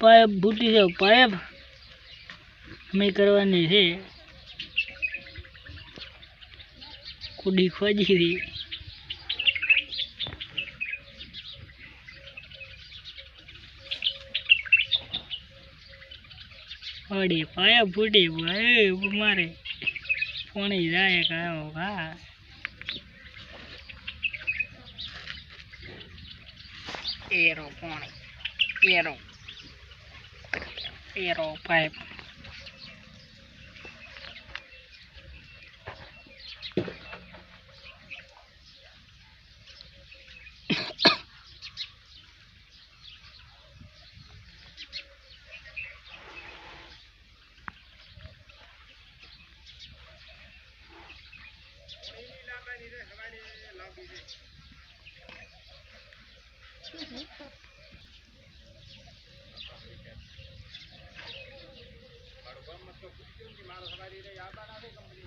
Pipe ફૂટી છે pipe અમે કરવાની છે. કુડી ખોજી હતી અડી પાયા ફૂટી ભાઈ મારે. પાણી જાય કાયો કા એરો પાણી, એરો. zero five. Mm-hmm. મારો સવારી આવતા નથી